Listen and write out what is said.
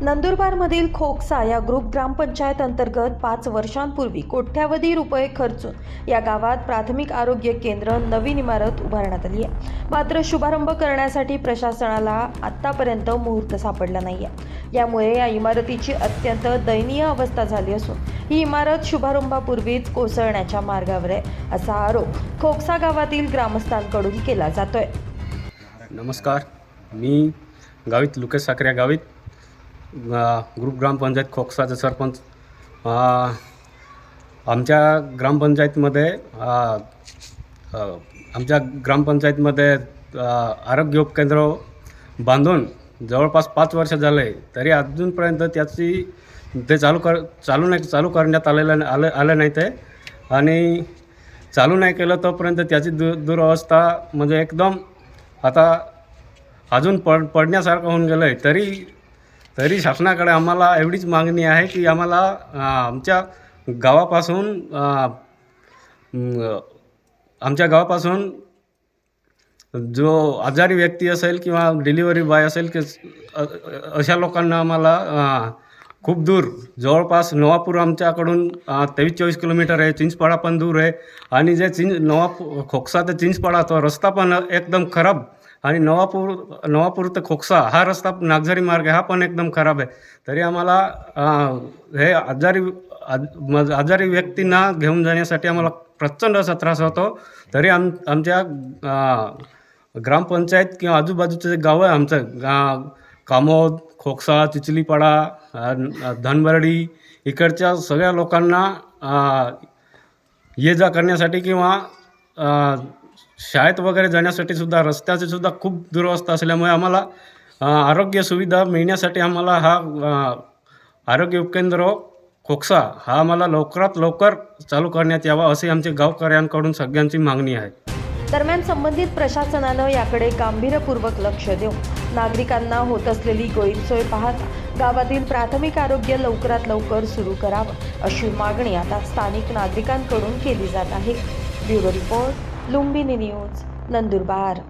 नंदुरबारमधील खोकसा या ग्रुप ग्रामपंचायत अंतर्गत पाच वर्षांपूर्वी कोट्यावधी रुपये खर्चून या गावात प्राथमिक आरोग्य केंद्र नवीन इमारत उभारण्यात आली आहे. मात्र शुभारंभ करण्यासाठी प्रशासनाला आत्तापर्यंत मुहूर्त सापडला नाही आहे यामुळे या इमारतीची अत्यंत दयनीय अवस्था झाली असून ही इमारत शुभारंभापूर्वीच कोसळण्याच्या मार्गावर आहे असा आरोप खोकसा गावातील ग्रामस्थांकडून केला जातोय. नमस्कार. मी गावित लुकेश साखरे या गावीत. ग्रुप ग्रामपंचायत खोकसाचे सरपंच. आमच्या ग्रामपंचायतीमध्ये आमच्या ग्रामपंचायतीमध्ये आरोग्य उपकेंद्र बांधून जवळपास पाच वर्ष झाले तरी अजूनपर्यंत त्याची ते चालू कर चालू नाही चालू करण्यात आलेलं आलं आलं नाही ते. आणि चालू नाही केलं तोपर्यंत त्याची दु दुरावस्था म्हणजे एकदम आता अजून पड पडण्यासारखं होऊन गेलं आहे तरी तरी शासनाकडे आम्हाला एवढीच मागणी आहे की आम्हाला आमच्या गावापासून आमच्या गावापासून जो आजारी व्यक्ती असेल किंवा डिलिव्हरी बॉय असेल की अशा लोकांना आम्हाला खूप दूर जवळपास नवापूर आमच्याकडून तेवीस चोवीस किलोमीटर आहे चिंचपाडा पण दूर आहे. आणि जे चिंच नवापूर खोकसा ते चिंचपाडा तो रस्ता पण एकदम खराब आणि नवापूर नवापूर ते खोकसा हा रस्ता नागझरी मार्ग आहे हा पण एकदम खराब आहे. तरी आम्हाला हे आजारी आज मज- आजारी व्यक्तींना घेऊन जाण्यासाठी आम्हाला प्रचंड असा त्रास होतो. तरी आम आमच्या ग्रामपंचायत किंवा आजूबाजूचं जे गाव आहे आमचं गा कामोद खोकसा चिचलीपाडा धनबर्डी इकडच्या सगळ्या लोकांना ये जा करण्यासाठी किंवा शाळेत वगैरे जाण्यासाठी सुद्धा रस्त्याची सुद्धा खूप दुरवस्था असल्यामुळे आम्हाला आरोग्य सुविधा मिळण्यासाठी आम्हाला हा आरोग्य उपकेंद्र खोकसा हा आम्हाला लवकरात लवकर चालू करण्यात यावा असे आमचे गावकऱ्यांकडून सगळ्यांची मागणी आहे. दरम्यान संबंधित प्रशासनानं याकडे गांभीर्यपूर्वक लक्ष देऊन नागरिकांना होत असलेली गैरसोय पाहता गावातील प्राथमिक आरोग्य लवकरात लवकर सुरू करावं अशी मागणी आता स्थानिक नागरिकांकडून केली जात आहे. Bureau report. Lumbini news Nandurbar.